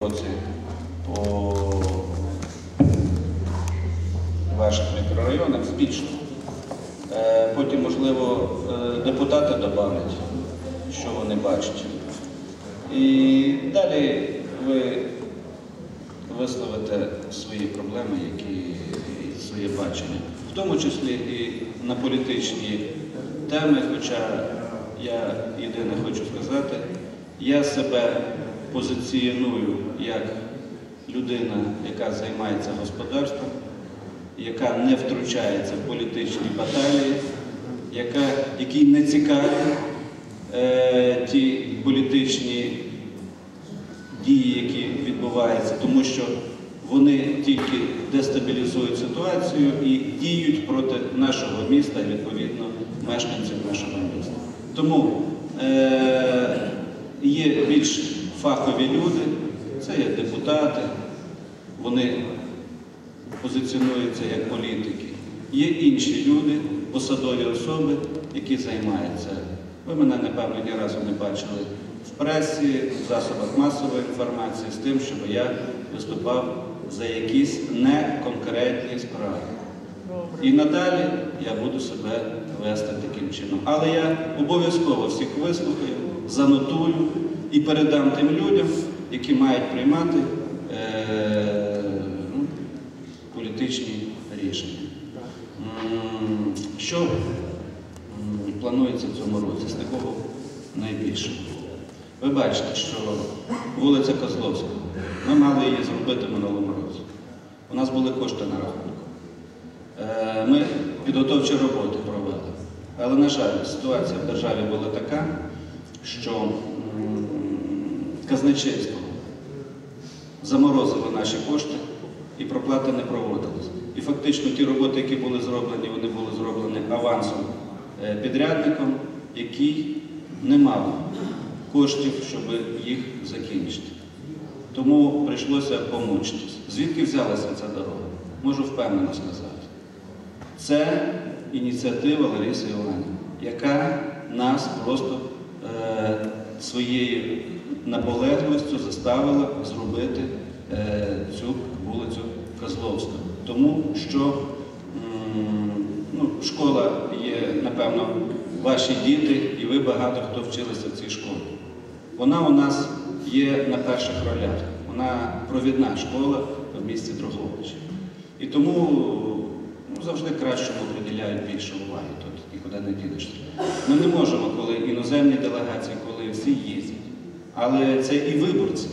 році по ваших мікрорайонах збільшено. Е, Потім, можливо, е, депутати додавлять, що вони бачать. І далі ви висловите свої проблеми, які своє бачення, в тому числі і на політичні теми, хоча я єдине хочу сказати, я себе позиціоную як людина, яка займається господарством, яка не втручається в політичні баталії, яка, якій не цікаві е, ті політичні дії, які відбуваються, тому що вони тільки дестабілізують ситуацію і діють проти нашого міста відповідно мешканців нашого міста. Тому е, є більш фахові люди, це є депутати, вони позиціонуються як політики. Є інші люди, посадові особи, які займаються. Ви мене, напевно, ні разу не бачили в пресі, в засобах масової інформації з тим, щоб я виступав за якісь неконкретні справи. І надалі я буду себе вести таким чином. Але я обов'язково всіх вислухаю, занотую і передам тим людям, які мають приймати е, ну, політичні рішення. Що планується в цьому році з такого найбільшого? Ви бачите, що вулиця Козловська, ми мали її зробити минулому році. У нас були кошти на рахунку. Е, Ми підготовчі роботи провели. Але, на жаль, ситуація в державі була така, що казначейство заморозило наші кошти і проплата не проводилась. І фактично ті роботи, які були зроблені, вони були зроблені авансом е, підрядником, який не мав коштів, щоб їх закінчити. Тому прийшлося помучитись. Звідки взялася ця дорога? Можу впевнено сказати. Це ініціатива Лариси Іванівни, яка нас просто своєю наполегливістю заставила зробити е, цю вулицю Козловську. Тому що ну, школа є, напевно, ваші діти, і ви багато хто вчилися в цій школі. Вона у нас є на перших ролях. Вона провідна школа в місті Дрогобичі. І тому завжди кращому приділяють більше уваги, тут нікуди не дінешся. Ми не можемо, коли іноземні делегації, коли всі їздять. Але це і виборці,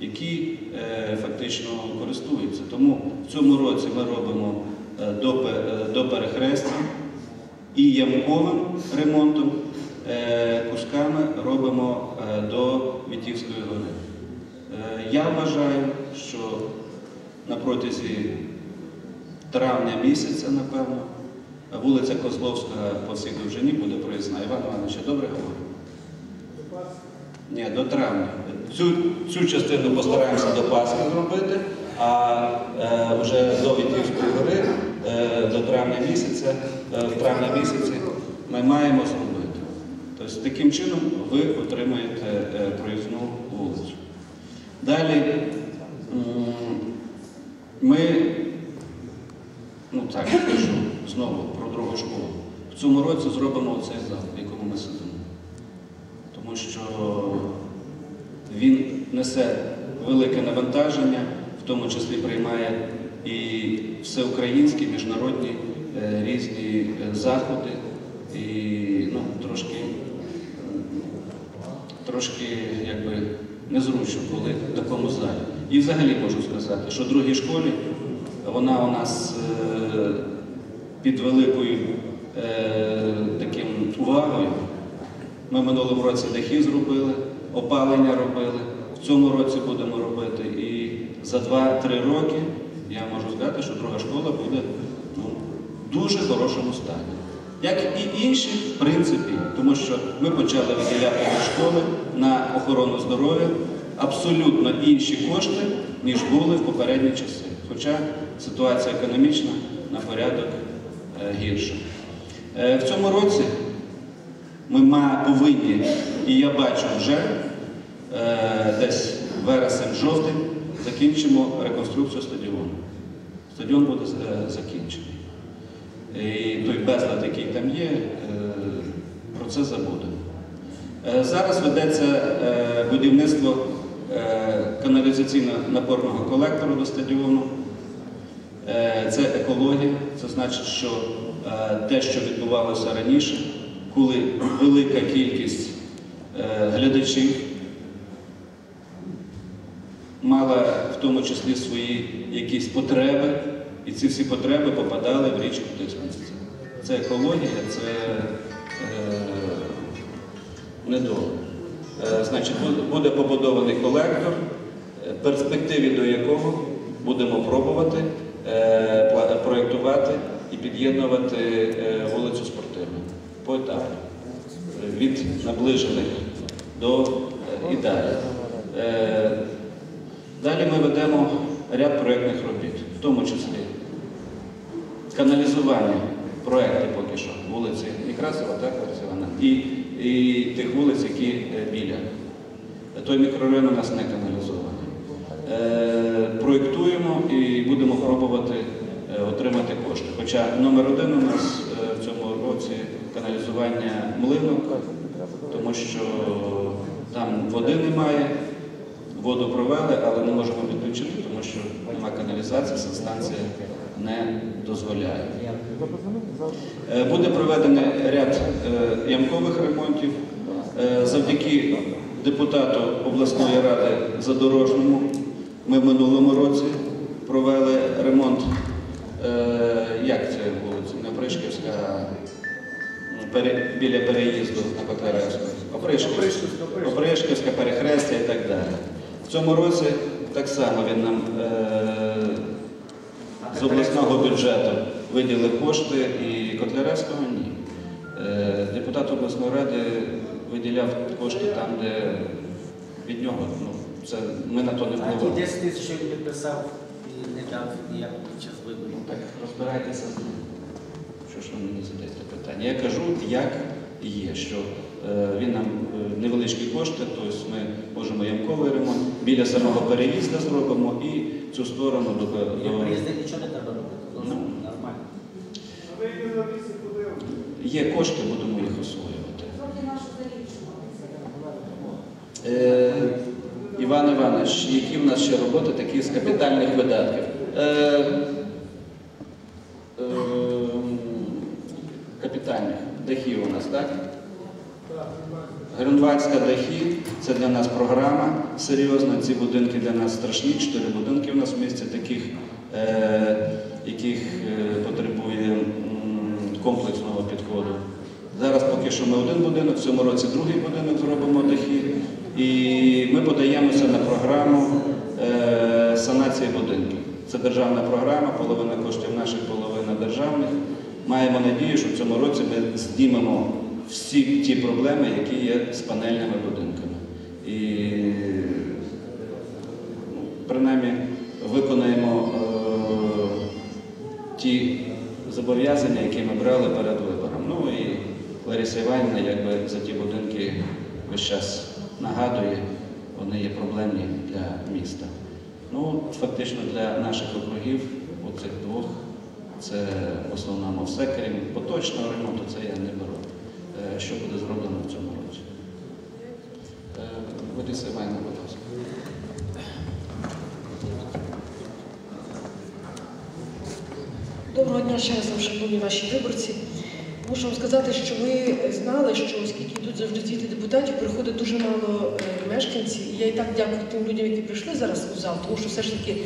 які е, фактично користуються. Тому в цьому році ми робимо е, до, е, до перехрестя і ямковим ремонтом, кусками робимо до Вітівської гори. Я вважаю, що на протязі травня місяця, напевно, вулиця Козловська по всій довжині буде проїзна. Іван Іванович, добре говорю? Ні, до травня. Цю, цю частину постараємося до Пасхи зробити, а е, вже до Вітівської гори е, до травня місяця, е, в травні місяці ми маємо зробити. Тобто таким чином ви отримаєте е, проїзну вулицю. Далі ми, так, кажу знову про другу школу. В цьому році зробимо цей зал, в якому ми сидимо тому що він несе велике навантаження, в тому числі приймає і всеукраїнські, міжнародні е, різні е, заходи, і ну, трошки, трошки якби, незручно, коли в такому залі. І взагалі можу сказати, що в другій школі вона у нас е, під великою е, таким увагою. Ми в минулому році дахи зробили, опалення робили, в цьому році будемо робити. І за 2-3 роки я можу сказати, що друга школа буде ну, в дуже хорошому стані. Як і інші, в принципі, тому що ми почали виділяти школи на охорону здоров'я абсолютно інші кошти, ніж були в попередні часи. Хоча ситуація економічна на порядок е, гірша. Е, в цьому році ми повинні, і я бачу вже е, десь вересень-жовтень закінчимо реконструкцію стадіону. Стадіон буде закінчений. І той безлад, який там є, про це забудемо. Зараз ведеться будівництво каналізаційно-напорного колектора до стадіону. Е, Це екологія, це значить, що е, те, що відбувалося раніше, коли велика кількість е, глядачів мала в тому числі свої якісь потреби, і ці всі потреби попадали в річку Тисменці. Це екологія, це е, недоле. Е, буде- побудований колектор, е, перспективі до якого будемо пробувати е, проєктувати і під'єднувати вулицю спортивну поетапно. Е, Від наближених до е, і далі. Ми ведемо ряд проєктних робіт, в тому числі каналізування проєкти поки що, вулиці Некрасова, так, Лариса Івановна? І, тих вулиць, які е, біля. Той мікрорайон у нас не каналізований. Е, проєктуємо і будемо пробувати е, отримати кошти. Хоча номер один у нас в цьому році каналізування млинок, тому що там води немає, воду провели, але не можемо підключити, тому що немає каналізації, санстанція не дозволяє. Е, Буде проведений ряд е, ямкових ремонтів. Е, Завдяки депутату обласної ради Задорожному ми в минулому році провели ремонт. Як це вулиця? Не Опришківська, а, ну, біля переїзду на Котляревську. Опришківська, Опришківська, перехрестя і так далі. В цьому році так само він нам з обласного бюджету виділив кошти і Котляревського ні. Е, Депутат обласної ради виділяв кошти там, де від нього. Ну, це, ми на то не А ті впливали. 10 тисяч, що він підписав, і не дав ніяк під час виборів. Так розбирайтеся з ним. Що ж ви мені задаєте питання? Я кажу, як є, що е, він нам е, невеличкі кошти, тобто ми можемо ямковий ремонт, біля самого переїзду зробимо і цю сторону до, приїзду нічого не треба робити. Ну. нормально. є кошти, будемо їх освоювати. Е, Іван Іванович, які в нас ще роботи такі з капітальних видатків? Е, капітальних дахів у нас, так? Грюнвальська дахи це для нас програма серйозна. Ці будинки для нас страшні. Чотири будинки у нас в місті таких, е, яких е, потребує комплексного підходу. Зараз поки що ми один будинок, в цьому році другий будинок зробимо дахи. І ми подаємося на програму е, санації будинків. Це державна програма, половина коштів наших, половина державних. Маємо надію, що в цьому році ми знімемо всі ті проблеми, які є з панельними будинками. І ну, принаймні виконаємо е, ті зобов'язання, які ми брали перед вибором. Ну і Лариса Іванівна якби за ті будинки весь час нагадує, вони є проблемні для міста. Ну, фактично для наших округів, оцих двох, це в основному все, крім поточного ремонту, це я не беру. Е, Що буде зроблено в цьому році? Е, Лариса Іванівна, будь ласка. Доброго дня ще раз, вам, шановні наші виборці. Мушу вам сказати, що ви знали, що оскільки йдуть завжди звіти депутатів, приходить дуже мало е, мешканців. І я і так дякую тим людям, які прийшли зараз у зал, тому що все ж таки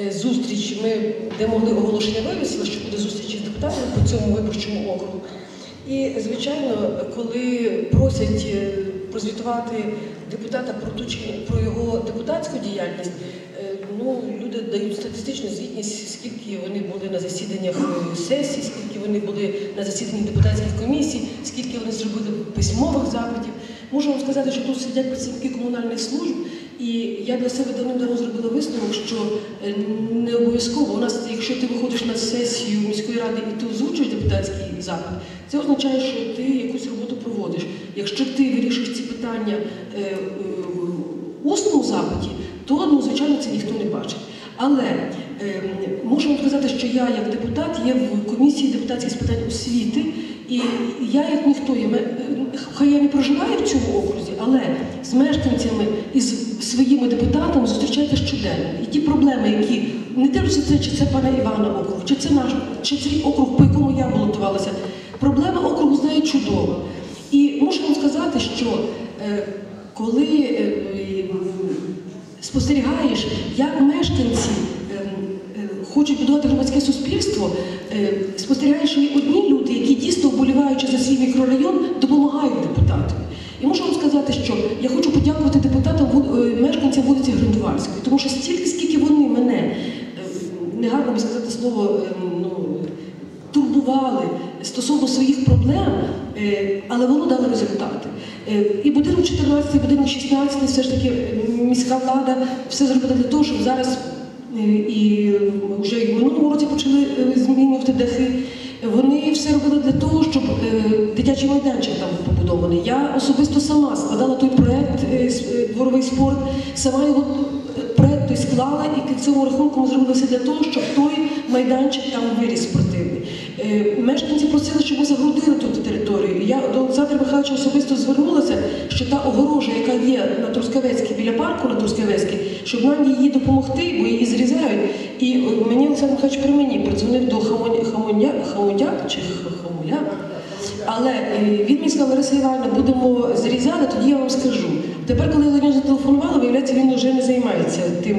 е, зустріч, ми де могли оголошення вивісили, що буде зустріч із депутатами по цьому виборчому округу. І, звичайно, коли просять е, прозвітувати депутата про, ту про його депутатську діяльність, е, ну, люди дають статистичну звітність, скільки вони були на засіданнях е, сесій, скільки вони були на засіданнях депутатських комісій, скільки вони зробили письмових запитів. Можу вам сказати, що тут сидять працівники комунальних служб, і я для себе давним-давно зробила висновок, що е, не обов'язково у нас, якщо ти виходиш на сесію міської ради і ти озвучуєш депутатський запит, це означає, що ти якусь роботу проводиш. Якщо ти вирішиш ці питання е, е, в усному запиті, то ну, звичайно це ніхто не бачить. Але е, можу вам сказати, що я як депутат є в комісії депутатських з питань освіти, і я як ніхто е, хай я не проживаю в цьому окрузі, але з мешканцями і з своїми депутатами зустрічаюся щоденно. І ті проблеми, які не дивлюся це, чи це пана Івана округ, чи це наш, чи це округ, по якому я балотувалася. Проблеми округу знаю чудово. І можу вам сказати, що е, коли е, е, спостерігаєш, як мешканці хочуть будувати громадське суспільство, е, спостерігаєш, що є одні люди, які дійсно вболіваючи за свій мікрорайон, допомагають депутатам. І можу вам сказати, що я хочу подякувати депутатам е, мешканцям вулиці Гриндвальської, тому що стільки, скільки вони мене, е, негарно би сказати слово, ну, турбували стосовно своїх проблем, але воно дало результати. І будинок 14, і будинок 16, все ж таки міська влада все зробила для того, щоб зараз і вже і в минулому році почали е, змінювати дахи. Вони все робили для того, щоб е, дитячий майданчик там був побудований. Я особисто сама складала той е, е, дворовий спорт, сама його е, проект той склала, і к цьому рахунку ми зробили все для того, щоб той майданчик там виріс спортивний. Е, Мешканці просили, щоб ми загородили І Я до Олександра Михайловича особисто звернулася, що та огорожа, яка є на Трускавецькій, біля парку на Трускавецькій, щоб нам її допомогти, бо її зрізають. І е, мені Олександр Михайлович при мені подзвонив до Хамоня, Хамоня, Хамоняк чи Х- Хамуля. Але е, він мені сказав, Лариса Івановна, будемо зрізати, тоді я вам скажу. Тепер, коли Леонід зателефонувала, виявляється, він вже не займається тим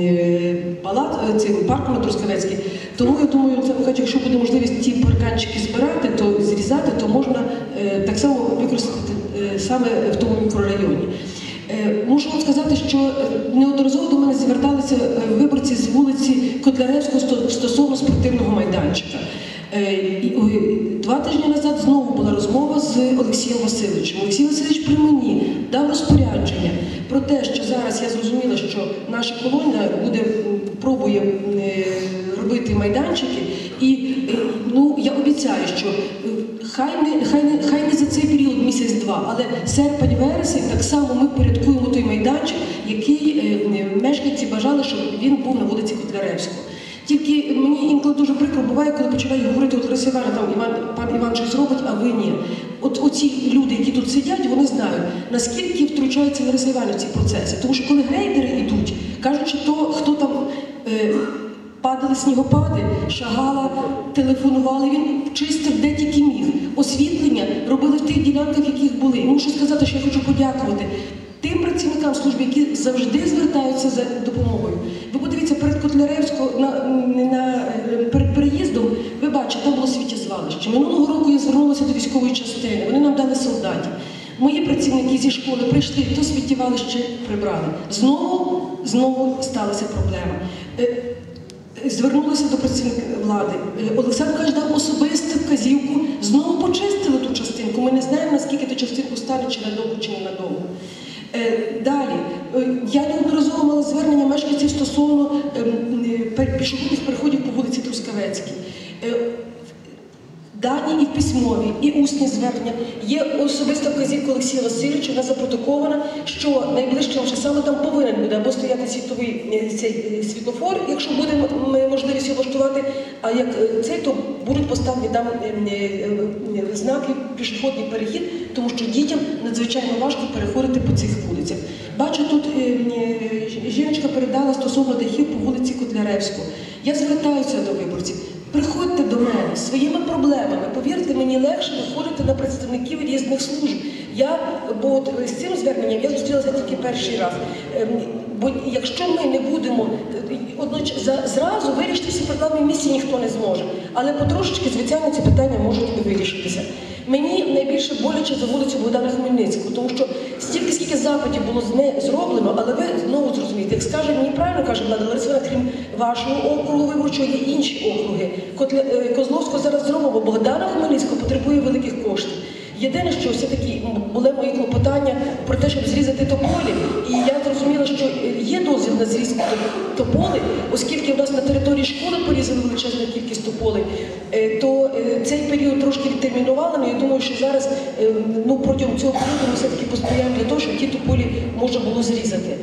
е, палат, цим парком на Трускавецькій. Тому я думаю, це якщо буде можливість ті парканчики збирати, то зрізати, то можна е, так само використати е, саме в тому мікрорайоні. Е, Мушу вам сказати, що неодноразово до мене зверталися виборці з вулиці Котляревського стосовно спортивного майданчика. Два тижні назад знову була розмова з Олексієм Васильовичем. Олексій Васильович при мені дав розпорядження про те, що зараз я зрозуміла, що наша колонія буде пробує робити майданчики, і ну я обіцяю, що хай не хай не хай не за цей період місяць-два, але серпень-вересень так само ми порядкуємо той майданчик, який е, мешканці бажали, щоб він був на вулиці Котляревського. Тільки мені інколи дуже прикро буває, коли починаю говорити, от Лариса там Іван, пан Іван щось робить, а ви ні. От оці люди, які тут сидять, вони знають, наскільки втручається Лариса Івановна в ці процеси. Тому що коли грейдери йдуть, кажуть, що то, хто там е, падали снігопади, шагала, телефонували, він чистив тих ділянках, яких були. І мушу сказати, що я хочу подякувати тим працівникам служби, які завжди звертаються за допомогою. Ви подивіться перед Котляревською на, на, е, перед переїздом, ви бачите, там було світєзвалище. Минулого року я звернулася до військової частини, вони нам дали солдатів. Мої працівники зі школи прийшли, то світєвалище прибрали. Знову, знову сталася проблема. Звернулися до працівників влади. Олександр каже, дав особисту вказівку, знову почистили ту частинку. Ми не знаємо, наскільки ту частинку стане, чи надовго, чи не надовго. Е, Далі, Е, я неодноразово мала звернення мешканців стосовно ем, е, пішохідних переходів по вулиці Трускавецькій. Дані і письмові, і усні звернення. Є особиста вказівка Олексія Васильовича, вона запротокована, що найближчим часами там повинен буде або стояти світовий е, цей е, світлофор, якщо буде можливість влаштувати, а як е, цей, то будуть поставлені там знаки пішохідний перехід, тому що дітям надзвичайно важко переходити по цих вулицях. Бачу, тут жіночка передала стосовно дахів по вулиці Котляревського. Я звертаюся до виборців. Приходьте своїми проблемами. Повірте, мені легше виходити на представників різних служб. Я бо з цим зверненням я зустрілася тільки перший раз. Ем, Бо якщо ми не будемо е, одноч... зразу вирішити всі проблеми в місті ніхто не зможе. Але потрошечки, звичайно, ці питання можуть вирішитися. Мені найбільше боляче за вулицю Богдана Хмельницького, тому що стільки, скільки запитів було зроблено, але ви знову зрозумієте, як скаже мені правильно каже влада Ларисовна, крім вашого округу виборчого, є інші округи. Е, Козловського зараз зробимо, Богдана Хмельницького потребує великих коштів. Єдине, що все-таки були мої клопотання про те, щоб зрізати тополі, і я зрозуміла, що е, є дозвіл на зрізку тополи, оскільки в нас на території школи порізали величезну кількість тополей, е, то е, цей період трошки відтермінували, але я думаю, що зараз е, ну, протягом цього періоду ми все-таки посприяємо для того, щоб ті тополі можна було зрізати.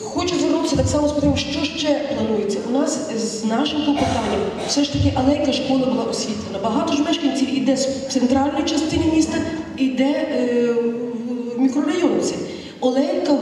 Хочу звернутися так само з питанням, що ще планується. У нас з нашим клопотанням все ж таки алейка школи була освітлена. Багато ж мешканців іде з центральної частини міста, іде в мікрорайонці. Олейка е,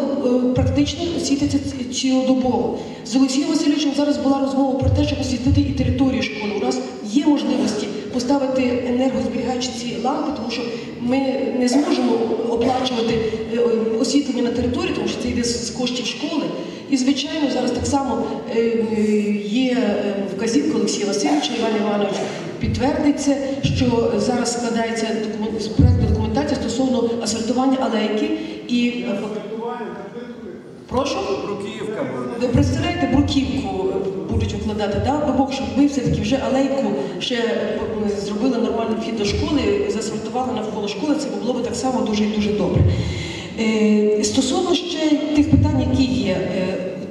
практично освітиться цілодобово. З Олексієм Васильовичем зараз була розмова про те, щоб освітлити і територію школи. У нас є можливості поставити енергозберігаючі ці лампи, тому що ми не зможемо оплачувати е, освітлення на території, тому що це йде з коштів школи. І, звичайно, зараз так само е, є вказівка Олексія Васильовича, Іван Іванович підтвердиться, що зараз складається документ, асфальтування алейки і е, прошу. Бруківка буде. Ви представляєте, бруківку е, будуть укладати, да? Дай Бог, щоб ми все-таки вже алейку ще е, зробили нормальний вхід до школи, засфальтували навколо школи, це було б так само дуже і дуже добре. Стосовно ще тих питань, які є.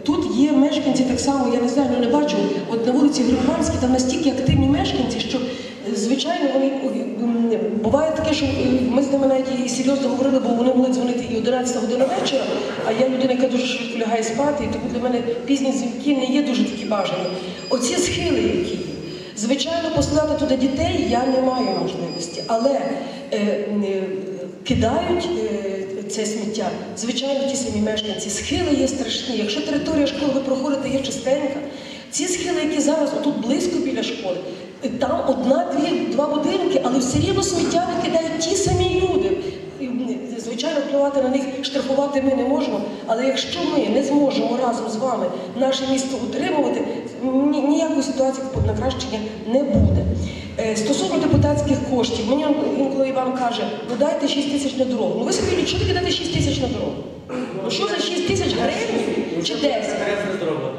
Тут є мешканці так само, я не знаю, ну не бачу, от на вулиці Григорській там настільки активні мешканці, що звичайно вони буває таке, що е, ми з ними навіть і серйозно говорили, бо вони могли дзвонити і 11 година вечора, а я людина, яка дуже швидко лягає спати, і тому для мене пізні дзвінки не є дуже такі бажані. Оці схили, які є. Звичайно, послати туди дітей я не маю можливості, але е, е, кидають е, це сміття. Звичайно, ті самі мешканці. Схили є страшні. Якщо територія школи ви проходите є чистенька, ці схили, які зараз отут близько біля школи, там одна-дві, два будинки, але все рівно сміття викидають ті самі люди. Звичайно, впливати на них, штрафувати ми не можемо, але якщо ми не зможемо разом з вами наше місто утримувати, ні- ніякої ситуації на кращення не буде. Е, Стосовно депутатських коштів, мені інколи Іван каже, ну дайте 6 тисяч на дорогу. Ну ви собі уявіть, що таке 6 тисяч на дорогу? Ну що за 6 тисяч гривень чи 10?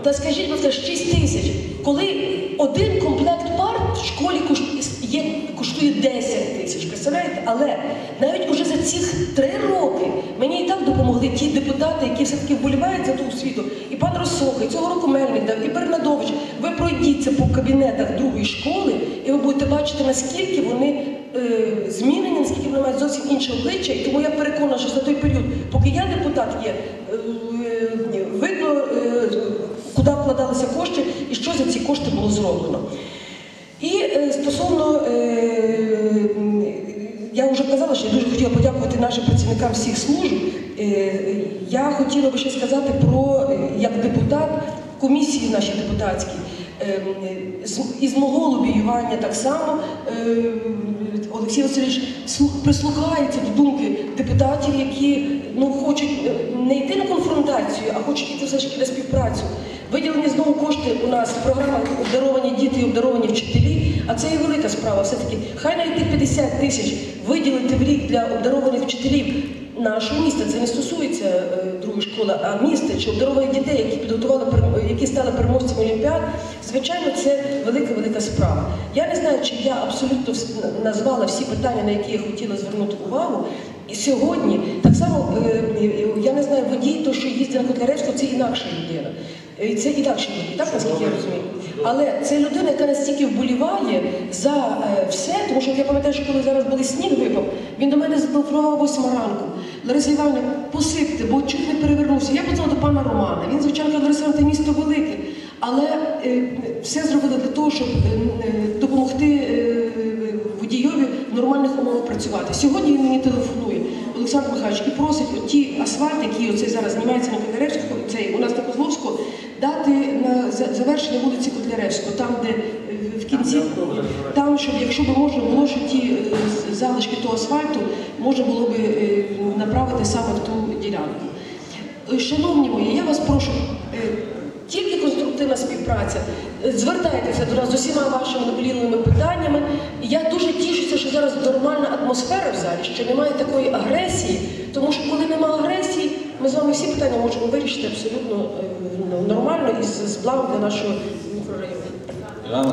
Та скажіть, будь ласка, 6 тисяч. Коли один комплект пар в школі коштує, є, коштує 10 тисяч, представляєте? Але навіть уже за ці три роки мені і так допомогли ті депутати, які все-таки вболівають за ту освіту. І пан Росоха, і цього року Мельник дав, і Бернадович. Ви пройдіться по кабінетах другої школи, і ви будете бачити, наскільки вони змінені, наскільки вони мають зовсім інше обличчя. І тому я переконана, що за той період, поки я депутат є, е, е, видно, е, куди вкладалися кошти і що за ці кошти було зроблено. І е, стосовно, е, я вже казала, що я дуже хотіла подякувати нашим працівникам всіх служб. Е, я хотіла би ще сказати про, е, як депутат, комісії наші депутатські. Е, з- Із мого лобіювання так само е, Олексій Васильович прислухається до думки депутатів, які ну, хочуть е, не йти на конфронтацію, а хочуть йти все ж таки на співпрацю. Виділені знову кошти у нас в програмах обдаровані діти і обдаровані вчителі, а це і велика справа. Все-таки хай навіть 50 тисяч виділити в рік для обдарованих вчителів нашого міста. Це не стосується е, другої школи, а міста чи обдарованих дітей, які підготували які стали переможцями Олімпіад. Звичайно, це велика велика справа. Я не знаю, чи я абсолютно назвала всі питання, на які я хотіла звернути увагу. І сьогодні так само е, е, я не знаю, водій, то що їздить на Котляревську, це інакша людина. Це інакше так наскільки я розумію. Але це людина, яка настільки вболіває за е, все, тому що я пам'ятаю, що коли зараз були сніг випав, він до мене зателефонував 8 ранку. Лариса Івановна, посипте, бо чуть не перевернувся. Я подзвонила до пана Романа. Він, звичайно, Лариса Івановна, те місто велике. Але е, все зробили для того, щоб е, е, допомогти е, водійові в нормальних умовах працювати. Сьогодні він мені телефонує, Олександр Михайлович, і просить ті асфальт, які оцей зараз знімається на Котляревського, цей у нас на Козловського, дати на за- завершення вулиці Котляревського, там, де е, в кінці, там, щоб якщо б можна було, що ті е, залишки того асфальту можна було би е, направити саме в ту ділянку. Шановні мої, я вас прошу, тільки конструктивна співпраця. Звертайтеся до нас з усіма вашими наболілими питаннями. Я дуже тішуся, що зараз нормальна атмосфера в залі, що немає такої агресії, тому що коли немає агресії, ми з вами всі питання можемо вирішити абсолютно е, нормально і з благом для нашого мікрорайону.